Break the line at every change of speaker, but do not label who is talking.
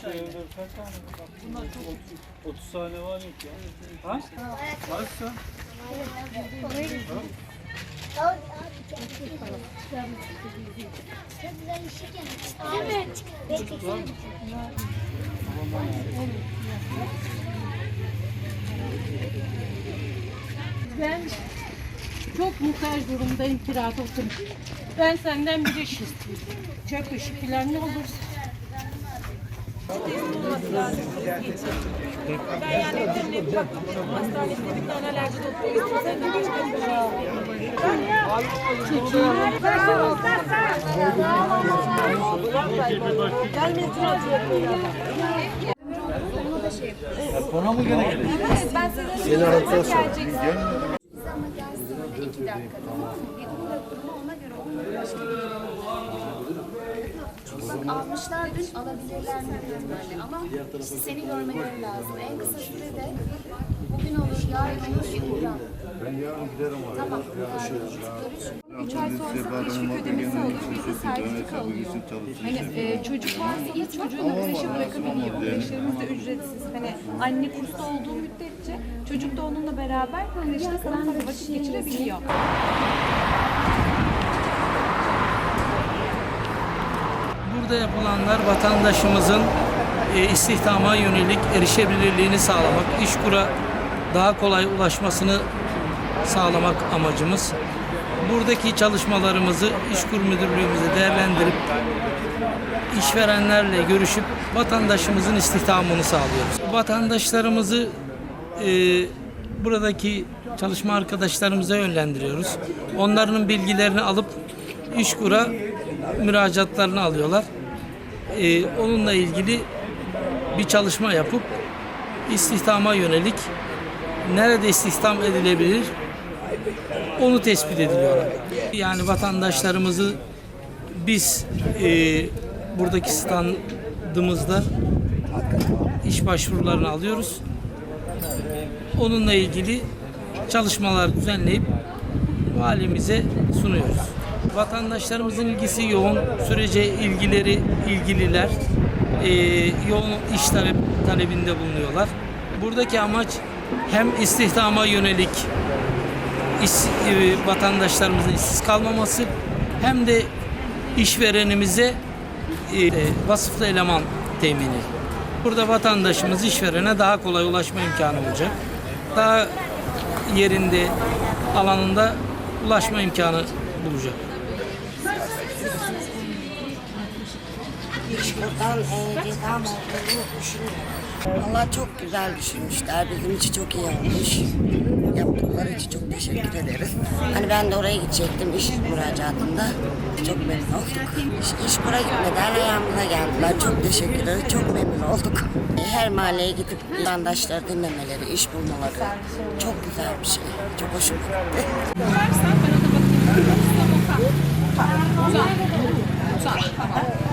Şu evde kaç tane? Bak, Bunlar çok 30 tane var yok ya. Ha? Kaçsa?
Evet.
Ben çok muhtaç durumdayım kirada oturup. Ben senden bir iş istiyorum. Çöp işi falan ne olursa.
Ben yani evlerine bir baktım. Hastanede bir tane alerji doktoru istedim. Sen de başka bir şey
Bana mı gene gelecek?
Ben size Seni aradıktan sonra.
Ama gelsin bir iki dakika? Bir onu da durma ona göre onu Bak almışlardır alabilirler mi bilmiyorum ama işte seni görmeleri lazım. En kısa sürede bugün olur, yarın olur, uğra.
Ben yarın giderim oraya.
Tamam.
Üç ay sonrasında teşvik ödemesi alıp bir sertifika alıyor. Hani e, çocuk varsa ilk çocuğunu kreşe bırakabiliyor. Kreşlerimiz de ücretsiz. Hani anne kursta olduğu müddetçe çocuk da onunla beraber kreşte sınavda vakit geçirebiliyor.
Burada yapılanlar vatandaşımızın e, istihdama yönelik erişebilirliğini sağlamak, işkura daha kolay ulaşmasını sağlamak amacımız. Buradaki çalışmalarımızı İşkur Müdürlüğümüzde değerlendirip işverenlerle görüşüp vatandaşımızın istihdamını sağlıyoruz. Vatandaşlarımızı e, buradaki çalışma arkadaşlarımıza yönlendiriyoruz. Onların bilgilerini alıp İşkur'a müracaatlarını alıyorlar. E, onunla ilgili bir çalışma yapıp istihdama yönelik nerede istihdam edilebilir onu tespit ediliyorlar. Yani vatandaşlarımızı biz e, buradaki standımızda iş başvurularını alıyoruz. Onunla ilgili çalışmalar düzenleyip valimize sunuyoruz. Vatandaşlarımızın ilgisi yoğun, sürece ilgileri ilgililer e, yoğun iş talep, talebinde bulunuyorlar. Buradaki amaç hem istihdama yönelik iş, e, vatandaşlarımızın işsiz kalmaması hem de işverenimize e, vasıflı eleman temini. Burada vatandaşımız işverene daha kolay ulaşma imkanı olacak. Daha yerinde, alanında ulaşma imkanı bulacak.
Buradan istihdam olduğunu düşünüyorum. Allah çok güzel düşünmüşler. Bizim için çok iyi olmuş. Yaptıkları için çok teşekkür ederiz. Hani ben de oraya gidecektim iş müracaatında. Çok memnun olduk. İş, iş bura gitmeden ayağımıza geldiler. Çok teşekkür ederiz. Çok memnun olduk. Her mahalleye gidip vatandaşları dinlemeleri, iş bulmaları çok güzel bir şey. Çok hoşuma gitti.
Versen ben ona bakayım. Tamam. Tamam. Tamam.